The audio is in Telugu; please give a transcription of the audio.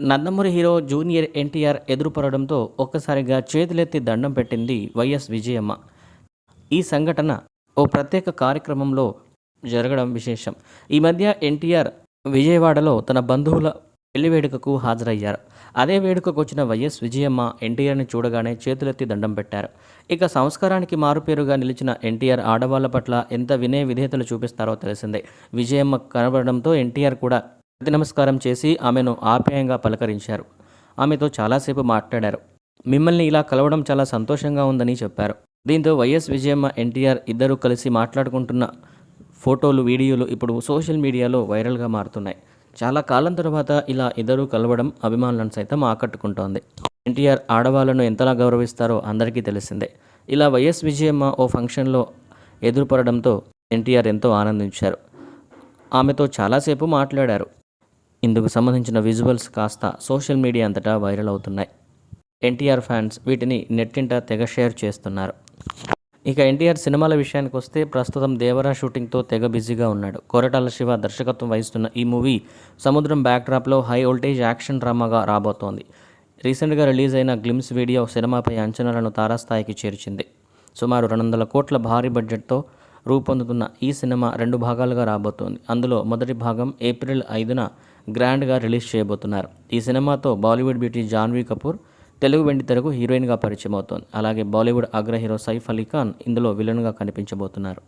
నందమూరి హీరో జూనియర్ ఎన్టీఆర్ ఎదురుపడడంతో ఒక్కసారిగా చేతులెత్తి దండం పెట్టింది వైఎస్ విజయమ్మ. ఈ సంఘటన ఓ ప్రత్యేక కార్యక్రమంలో జరగడం విశేషం. ఈ మధ్య ఎన్టీఆర్ విజయవాడలో తన బంధువుల పెళ్ళి వేడుకకు హాజరయ్యారు. అదే వేడుకకు వచ్చిన వైఎస్ విజయమ్మ ఎన్టీఆర్ని చూడగానే చేతులెత్తి దండం పెట్టారు. ఇక సంస్కారానికి మారుపేరుగా నిలిచిన ఎన్టీఆర్ ఆడవాళ్ళ పట్ల ఎంత వినయ విధేయతలు చూపిస్తారో తెలిసిందే. విజయమ్మ కనబడడంతో ఎన్టీఆర్ కూడా ప్రతి నమస్కారం చేసి ఆమెను ఆప్యాయంగా పలకరించారు. ఆమెతో చాలాసేపు మాట్లాడారు. మిమ్మల్ని ఇలా కలవడం చాలా సంతోషంగా ఉందని చెప్పారు. దీంతో వైఎస్ విజయమ్మ ఎన్టీఆర్ ఇద్దరూ కలిసి మాట్లాడుకుంటున్న ఫోటోలు వీడియోలు ఇప్పుడు సోషల్ మీడియాలో వైరల్గా మారుతున్నాయి. చాలా కాలం తర్వాత ఇలా ఇద్దరూ కలవడం అభిమానులను సైతం ఆకట్టుకుంటోంది. ఎన్టీఆర్ ఆడవాళ్ళను ఎంతలా గౌరవిస్తారో అందరికీ తెలిసిందే. ఇలా వైఎస్ విజయమ్మ ఓ ఫంక్షన్లో ఎదురుపడడంతో ఎన్టీఆర్ ఎంతో ఆనందించారు. ఆమెతో చాలాసేపు మాట్లాడారు. ఇందుకు సంబంధించిన విజువల్స్ కాస్త సోషల్ మీడియా అంతటా వైరల్ అవుతున్నాయి. ఎన్టీఆర్ ఫ్యాన్స్ వీటిని నెట్టింట తెగ షేర్ చేస్తున్నారు. ఇక ఎన్టీఆర్ సినిమాల విషయానికి వస్తే ప్రస్తుతం దేవరా షూటింగ్తో తెగ బిజీగా ఉన్నాడు. కొరటాల శివ దర్శకత్వం వహిస్తున్న ఈ మూవీ సముద్రం బ్యాక్డ్రాప్లో హై వోల్టేజ్ యాక్షన్ డ్రామాగా రాబోతోంది. రీసెంట్గా రిలీజ్ అయిన గ్లిమ్స్ వీడియో సినిమాపై అంచనాలను తారాస్థాయికి చేర్చింది. సుమారు రెండు వందల కోట్ల భారీ బడ్జెట్తో రూపొందుతున్న ఈ సినిమా రెండు భాగాలుగా రాబోతోంది. అందులో మొదటి భాగం ఏప్రిల్ ఐదున గ్రాండ్గా రిలీజ్ చేయబోతున్నారు. ఈ సినిమాతో బాలీవుడ్ బ్యూటీ జాన్వీ కపూర్ తెలుగు వెండి తెరకు హీరోయిన్గా పరిచయం అవుతోంది అలాగే బాలీవుడ్ అగ్ర హీరో సైఫ్ అలీ ఖాన్ ఇందులో విలన్గా కనిపించబోతున్నారు.